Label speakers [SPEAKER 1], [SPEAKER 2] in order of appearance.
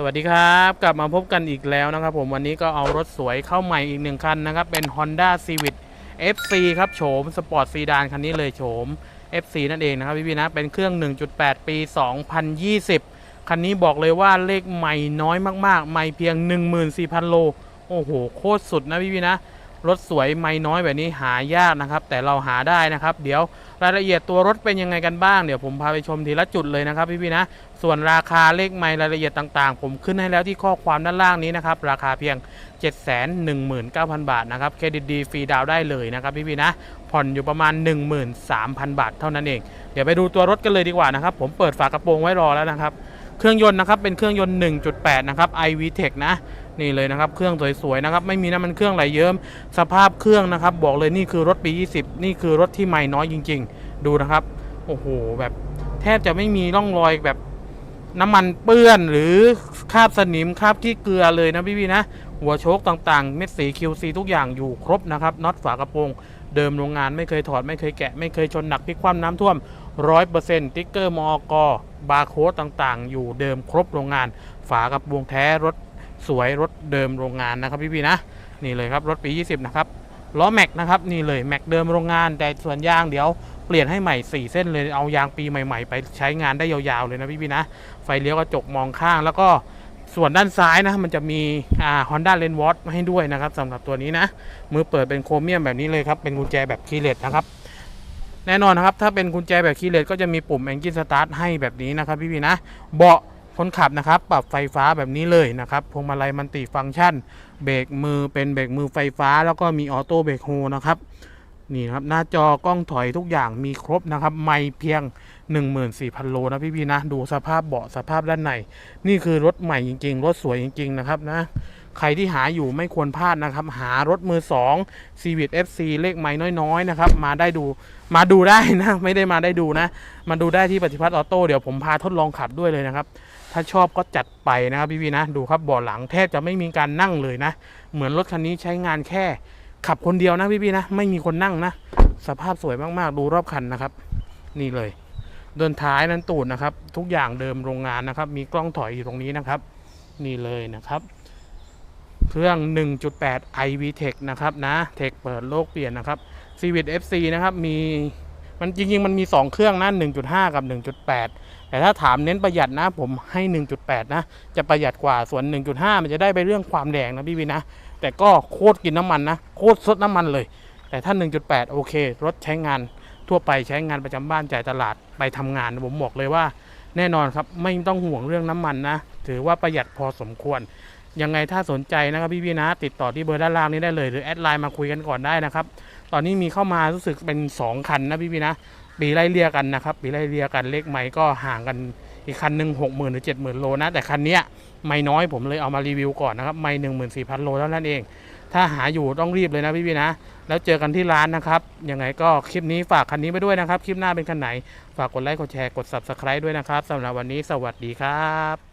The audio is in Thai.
[SPEAKER 1] สวัสดีครับ กลับมาพบกันอีกแล้วนะครับผมวันนี้ก็เอารถสวยเข้าใหม่อีกหนึ่งคันนะครับ เป็น Honda Civic FC ครับโฉมสปอร์ตซีดานคันนี้เลยโฉม FC นั่นเองนะครับพี่พี่นะ เป็นเครื่อง 1.8 ปี 2020 คันนี้บอกเลยว่าเลขใหม่น้อยมากๆ ใหม่เพียง 14,000 โล โอ้โห โคตรสุดนะพี่พี่นะ รถสวยไม่น้อยแบบนี้หายากนะครับ แต่เราหาได้นะครับ เดี๋ยวรายละเอียดตัวรถเป็นยังไงกันบ้างเดี๋ยวผมพาไปชมทีละจุดเลยนะครับพี่พี่ๆนะ ส่วนราคาเลขไม่รายละเอียดต่างๆ ผมขึ้นให้แล้วที่ข้อความด้านล่างนี้นะครับ ราคาเพียง 719,000 บาทนะครับเครดิตดีฟรีดาวได้เลยนะครับพี่พี่ๆนะผ่อนอยู่ประมาณ 13,000 บาทเท่านั้นเอง เดี๋ยวไปดูตัวรถกันเลยดีกว่านะครับ ผมเปิดฝากระโปรงไว้รอแล้วนะครับ เครื่องยนต์นะครับเป็นเครื่องยนต์ 1.8 นะครับ iVTEC นะ นี่เลยนะครับ เครื่องสวยๆนะครับ ไม่มีน้ำมันเครื่องไหลเยิ้ม สภาพเครื่องนะครับ บอกเลยนี่คือรถปี 20 นี่คือรถที่ใหม่น้อยจริง ๆ ดูนะครับ โอ้โห แบบแทบจะไม่มีร่องรอยแบบน้ำมันเปื้อนหรือคราบสนิมคราบขี้เกลือเลยนะพี่ๆนะ หัวโชคต่างๆ เม็ดสี QC ทุกอย่างอยู่ครบนะครับน็อตฝากระโปรงเดิมโรงงานไม่เคยถอดไม่เคยแกะ ไม่เคยชนหนักพลิกคว่ำน้ำท่วม100%ติ๊กเกอร์มอกบาร์โค้ดต่างๆ อยู่เดิมครบโรงงาน ฝากระโปรงแท้รถ สวยรถเดิมโรงงานนะครับพี่ๆนะนี่เลยครับรถปี 20 นะครับล้อแม็กนะครับนี่เลยแม็กเดิมโรงงาน แต่ส่วนยางเดี๋ยวเปลี่ยนให้ใหม่ 4 เส้นเลยเอายางปีใหม่ ๆ ไปใช้งานได้ยาวๆเลยนะพี่ๆนะไฟเลี้ยวกระจกมองข้างแล้วก็ส่วนด้านซ้ายนะมันจะมีอ่า Honda l e n w a t ให้ด้วยนะครับสำหรับตัวนี้นะมือเปิดเป็นโครเมียมแบบนี้เลยครับเป็นกุญแจแบบคีย์เลสนะครับแน่นอนนะครับถ้าเป็นกุญแจแบบคีย์เลสก็จะมีปุ่ม Engine Start ให้แบบนี้นะครับพี่ๆนะเบาะ คนขับนะครับปรับไฟฟ้าแบบนี้เลยนะครับพวงมาลัยมันติฟังก์ชัน เบรกมือเป็นเบรกมือไฟฟ้า แล้วก็มีออโต้เบรกโฮนะครับนี่ครับหน้าจอกล้องถอยทุกอย่างมีครบนะครับ ไม่เพียง 14,000 โลนะพี่ๆนะ ดูสภาพเบาะสภาพด้านใน นี่คือรถใหม่จริง ๆ รถสวยจริง ๆ นะครับนะ ใครที่หาอยู่ไม่ควรพลาดนะครับ หารถมือ2 c v i t FC เลขไม่น้อยๆนะครับ มาได้ดูมาดูได้นะ ไม่ได้มาได้ดูนะ มาดูได้ที่ปฏิพัฒน์ออโต้เดี๋ยวผมพาทดลองขับด้วยเลยนะครับ ถ้าชอบก็จัดไปนะครับพี่ๆนะ ดูครับเบาะหลังแทบจะไม่มีการนั่งเลยนะ เหมือนรถคันนี้ใช้งานแค่ ขับคนเดียวนะพี่ๆนะ ไม่มีคนนั่งนะ สภาพสวยมากๆ ดูรอบคันนะครับ นี่เลยเดินท้ายนั้นตูดนะครับ ทุกอย่างเดิมโรงงานนะครับ มีกล้องถอยอยู่ตรงนี้นะครับ นี่เลยนะครับ เครื่อง 1.8 iVTEC นะครับนะเทคเปิดโลกเปลี่ยนนะครับ c v i t FC นะครับมีมันจริง ๆ มันมี 2 เครื่องนะ1.5 กับ 1.8 แต่ถ้าถามเน้นประหยัดนะผมให้ 1.8 นะ จะประหยัดกว่าส่วน 1.5 มันจะได้ไปเรื่องความแรงนะพี่วินะ แต่ก็โคตรกินน้ำมันนะ โคตรซดน้ำมันเลย แต่ถ้า 1.8 โอเค รถใช้งานทั่วไปใช้งานประจำบ้านจ่ายตลาดไปทำงาน ผมบอกเลยว่าแน่นอนครับ ไม่ต้องห่วงเรื่องน้ำมันนะ ถือว่าประหยัดพอสมควร ยังไงถ้าสนใจนะครับพี่ๆนะ ติดต่อที่เบอร์ด้านล่างนี้ได้เลยหรือแอดไลน์มาคุยกันก่อนได้นะครับ ตอนนี้มีเข้ามารู้สึกเป็น 2 คันนะพี่ๆนะ ปีไล่เรียกันนะครับ ปีไล่เรียกันเลขไม่ก็ห่างกันอีกคันหนึ่งหกหมื่นหรือเจ็ดหมื่นโลนะ แต่คันนี้ไม่น้อยผมเลยเอามารีวิวก่อนนะครับไม่หนึ่งหมื่นสี่พันโลเท่านั้นเอง ถ้าหาอยู่ต้องรีบเลยนะพี่ๆนะ แล้วเจอกันที่ร้านนะครับยังไงก็คลิปนี้ฝากคันนี้ไปด้วยนะครับ คลิปหน้าเป็นคันไหน ฝากกดไลค์กดแชร์กด subscribe ด้วยนะครับสำหรับวันนี้สวัสดีครับ